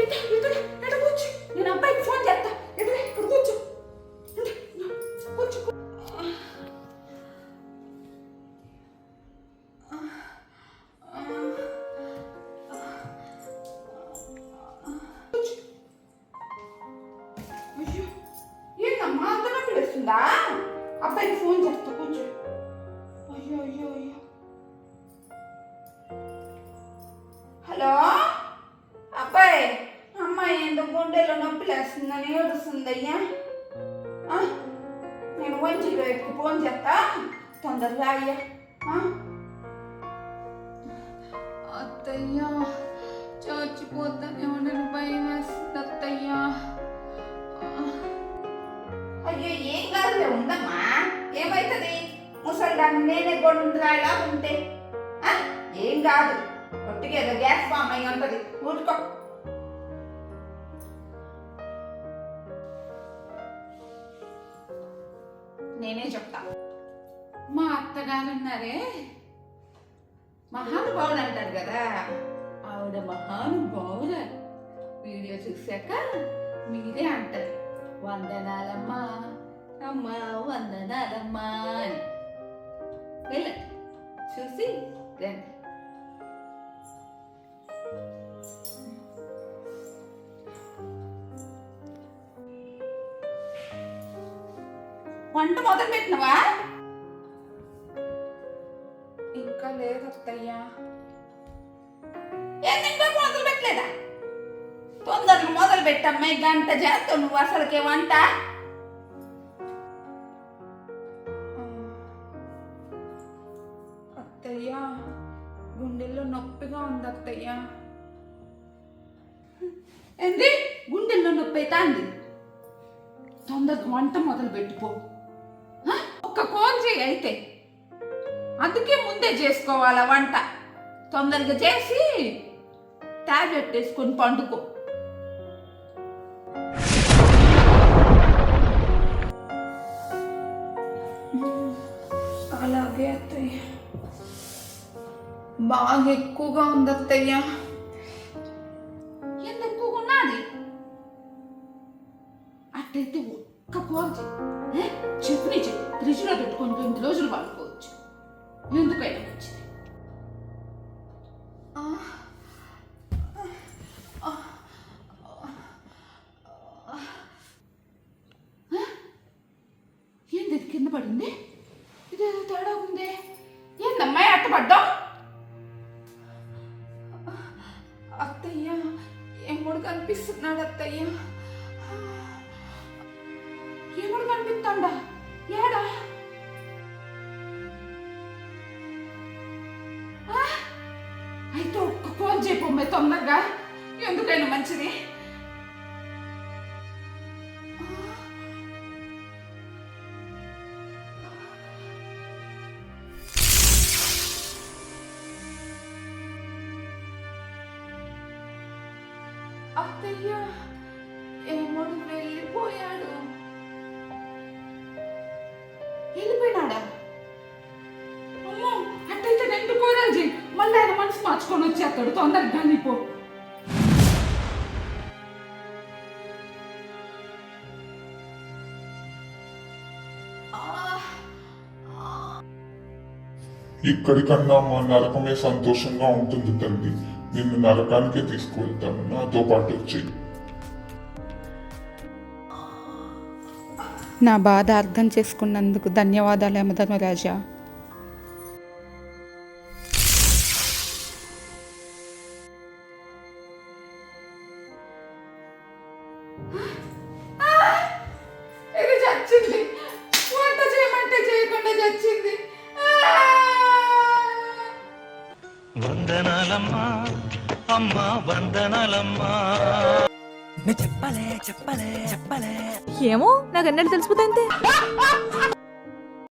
ఇటు ఇటు నేను అబ్బాయికి ఫోన్ చేస్తా. ఇక్కడ కూర్చో. కూర్చో. ఏంటమ్మా? అబ్బాయికి ఫోన్ చేస్తా. కూర్చో. అయ్యో అయ్యో అయ్యో. లేస్తుందని ఏడుస్తుంది అయ్యా ఆ? నేను వంచి వైపుకి ఫోన్ చేస్తా. తొందరగా అయ్యా? అత్తయ్య చచ్చిపోతానే ఉండని భయం వేస్తుంది అత్తయ్య. అయ్యో ఏం కాదులే ఉందమ్మా ఏమైతుంది? ముసలిదాన్ని నేనే గొంతురాయిలా ఉంటే? ఏం కాదు. ఒట్టిగా ఏదో గ్యాస్ ఫామ్ అయి ఉంటుంది. ఊరుకో. నేనే చెప్తా. మా అత్తగారు ఉన్నారే మహానుభావుడు అంటారు కదా. ఆవిడ మహానుభావుల వీడియో చూశాక మీరే అంటారు. వందనాలమ్మా. అమ్మా వందనాలమ్మా అని. వెళ్ళండి. చూసి రండి. వంట మొదలు పెట్టినవా ఇంకా లేదు అత్తయ్య. ఏంది ఇంకా మొదలు పెట్టలేదా తొందరగా మొదలు పెట్టమ్మా గంట చేస్తావు నువ్వు అసలుకే వంట. అత్తయ్య గుండెల్లో నొప్పిగా ఉంది అత్తయ్య. ఏంది? గుండెల్లో నొప్పి అవుతాంది తొందరగా వంట మొదలు పెట్టుకో? చేయి అయితే. అందుకే ముందే చేసుకోవాలా వంట. తొందరగా చేసి టాబ్లెట్ వేసుకొని పండుకో. అలాగే అత్తయ్య. బాగా ఎక్కువగా ఉంది అత్తయ్య. ఎంత ఎక్కువగా ఉన్నది? అట్టయితే ఒక్క కోన్ చేయి చెప్పు నీ చెప్పు ఫ్రిడ్జ్లో పెట్టుకొని రెండు రోజులు వాడుకోవచ్చు ఎందుకైనా మంచిది. ఏంది ఇది కింద పడింది? ఇదేదో తేడా ఉంది. ఏందమ్మాయి అట్టపడ్డావు అత్తయ్య ఎముడు కనిపిస్తున్నాడు అత్తయ్య? ఏమడు కనిపిస్తాడా? ఏడా? ఆ? అయితే ఒక్క ఫోన్ చేయపోమ్మే తొందరగా. ఎందుకైనా మంచిది? అత్తయ్య ఎముడు వెళ్ళిపోయాడు? వెళ్ళిపోయినాడా? అమ్మో అట్టయితే రెండు కూరలు చేయి మళ్ళీ ఆయన మనసు మార్చుకొని వచ్చేస్తాడు. తొందరగా కానీ పో. ఇక్కడికన్నా మా నరకమే సంతోషంగా ఉంటుంది తల్లి. నిన్ను నరకానికే తీసుకువెళ్తాను. నాతో పాటు వచ్చి నా బాధ అర్థం చేసుకున్నందుకు ధన్యవాదాలు యమధర్మరాజా! వందనాలమ్మా అమ్మా వందనాలమ్మా. నేను చెప్పలే చెప్పలే చెప్పలే. ఏమో? నాకు అన్నట్టు తెలిసిపోతే అంతే